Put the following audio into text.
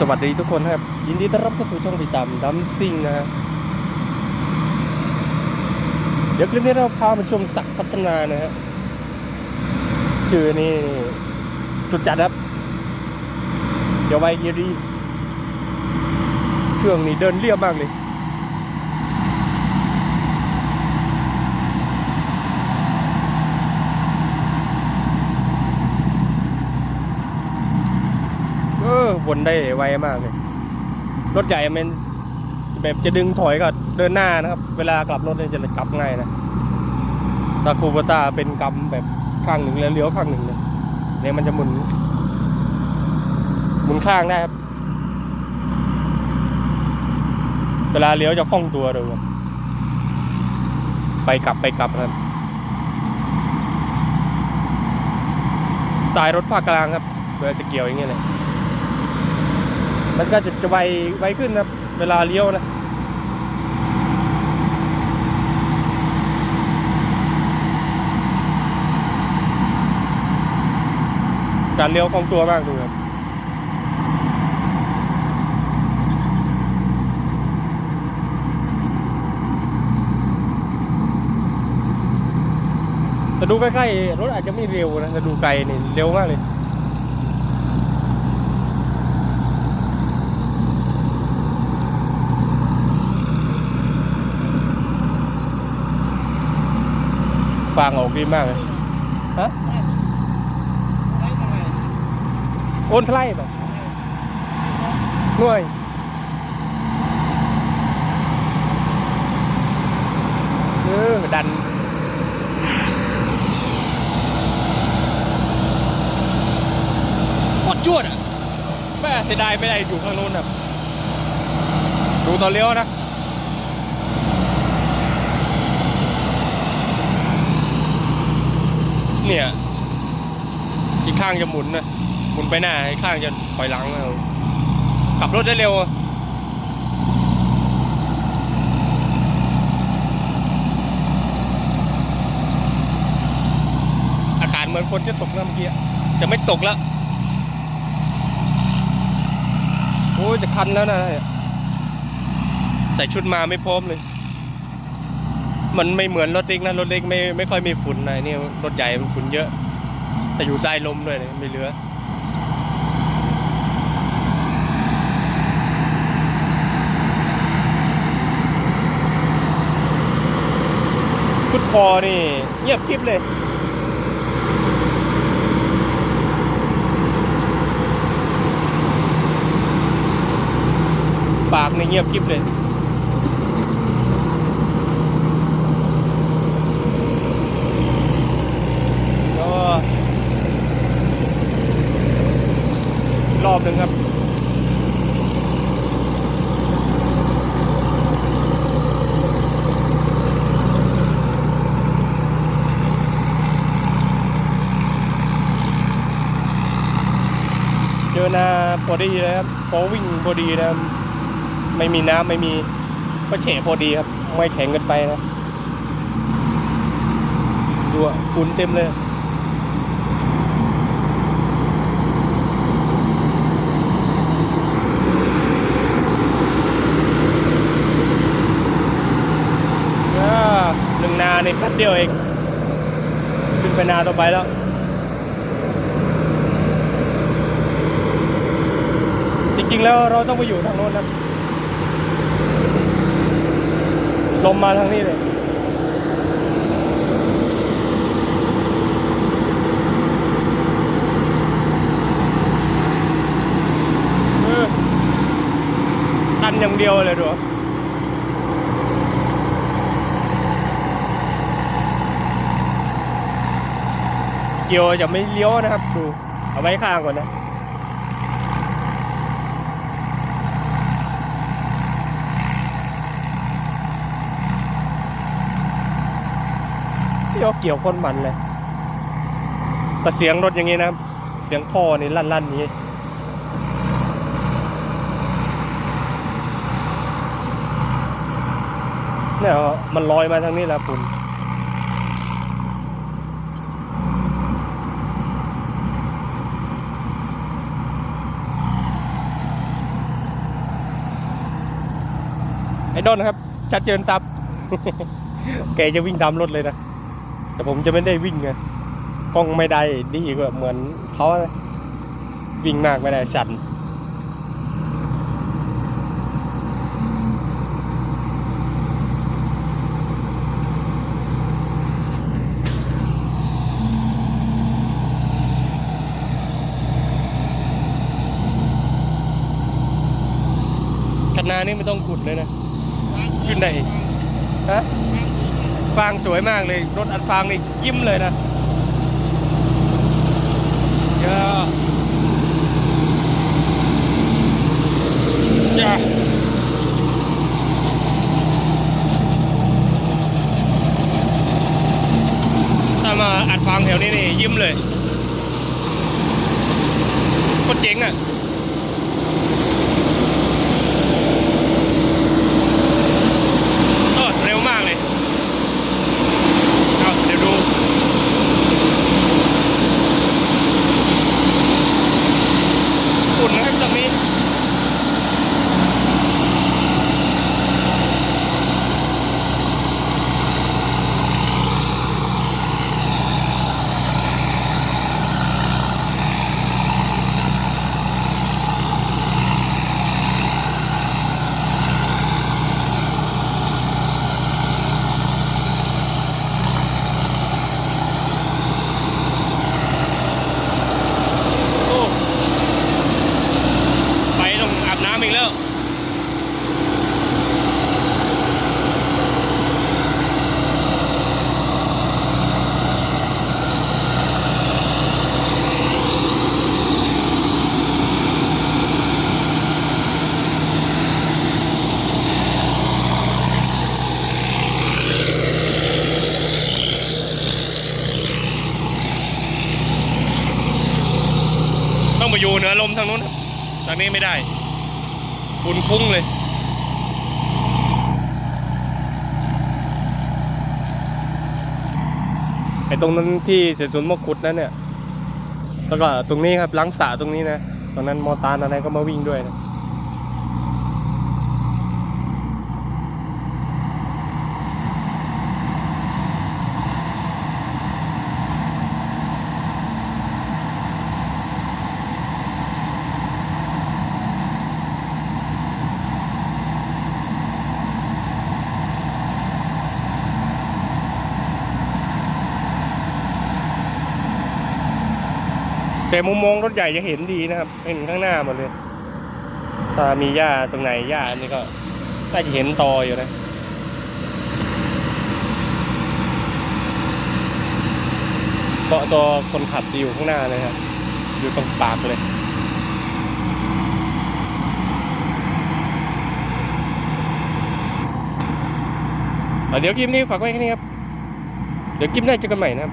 สวัสดีทุกคนครับ ยินดีต้อนรับเข้าสู่ช่องติดตามดัมซิงนะฮะเดี๋ยวคลิปนี้เราพามาชมสักพัฒนานะฮะเจอนี่สุดจัดครับ เดี๋ยวไวเกียรีเครื่องนี้เดินเรียบมากเลย วนได้ไวมากเลย รถใหญ่มันแบบจะดึงถอยก็เดินหน้านะครับ เวลากลับรถเนี่ยจะกลับง่ายนะตาคูปต้าเป็นกำแบบข้างหนึ่งแล้วเลี้ยวข้างหนึ่งเลยเนี่ยมันจะหมุน หมุนข้างได้ครับ เวลาเลี้ยวจะคล่องตัวดูครับไปกลับไปกลับครับสไตล์รถภาคกลางครับเวลาจะเกี่ยวอย่างเงี้ยเลย มันก็จะจะไวไวขึ้นนะเวลาเลี้ยวนะการเลี้ยวคล่องตัวมากดูครับแต่ดูใกล้ๆรถอาจจะไม่เร็วนะแต่ดูไกลนี่เร็วมากเลย ฟางออกดีมากเลยฮะโอนไทยแบบหน่วยเออดันโคตรจวดอะแม่เสียดายไม่ได้อยู่ข้างโน้นแบบดูตอนเลี้ยวนะ เนี่ยอีกข้างจะหมุนนะหมุนไปหน้าอีกข้างจะถอยหลังเอาขับรถได้เร็วอากาศเหมือนฝนจะตกนะเมื่อกี้จะไม่ตกแล้วโอ้ยจะคันแล้วนะใส่ชุดมาไม่พร้อมเลย มันไม่เหมือนรถเล็กนะรถเล็กไม่ไม่ค่อยมีฝุ่นนะนี่รถใหญ่มันฝุ่นเยอะ แต่อยู่ใต้ลมด้วยเนี่ยไม่เหลือพุดคอนี่เงียบคลิปเลยปากนี่เงียบคลิปเลย แล้วก็ อีกรอบหนึ่งครับเจอนาพอดีเลยครับพอวิ่งพอดีนะไม่มีน้ำไม่มีก็เฉะพอดีครับ ไม่แข็งเกินไปนะดูอะฝุ่นเต็มเลย อ่าหนึ่งนาในแป๊บ เดียวเองขึ้นไปนาต่อไปแล้วจริงๆแล้วเราต้องไปอยู่ทางโน้นนะลมมาทางนี้เลยเออตันอย่างเดียวเลยดู เกียวจะไม่เลี้ยวนะครับ ดู เอาไว้ข้างก่อนนะเลี้ยวเกี่ยวคนมันเลยแต่เสียงรถอย่างนี้นะเสียงท่อนี่ลั่นๆนี้เนี่ยมันลอยมาทางนี้แหละปุ่น ไอ้ดอนนะครับ ชัดเจนตับ แกจะวิ่งตามรถเลยนะ แต่ผมจะไม่ได้วิ่งไงกล้องไม่ได้ดีกว่าเหมือนเขาวิ่งมากไม่ได้สั่นคันนานี่ไม่ต้องขุดเลยนะ ขึ้นได้เองฮะฟางสวยมากเลย รถอัดฟางนี่ยิ้มเลยนะเยอะจ้ะถ้ามาอัดฟางแถวนี้นี่ยิ้มเลยโคตรเจ๋งอะ เออเร็วมากเลย เอาเดี๋ยวดู อุ่นนะครับตรงนี้ โอ้ไปต้องอาบน้ำอีกแล้ว ต้องไปอยู่ เหนือลมทางนู้นครับทางนี้ไม่ได้ฝุ่นฟุ้งเลยไอ้ตรงนั้นที่เสียสุนมกขุดนั่นเนี่ยแล้วก็ตรงนี้ครับล้างสระตรงนี้นะตอนนั้นมอตานอะไรก็มาวิ่งด้วยนะ แต่มุมมองรถใหญ่จะเห็นดีนะครับ เห็นข้างหน้าหมดเลย ถ้ามีหญ้าตรงไหนหญ้าอันนี้ก็น่าจะเห็นตออยู่นะเกาะตัวคนขับจะอยู่ข้างหน้าเลยครับ อยู่ตรงปากเลยเดี๋ยวคลิปนี้ฝากไว้แค่นี้ครับ เดี๋ยวคลิปหน้าเจอกันใหม่นะครับ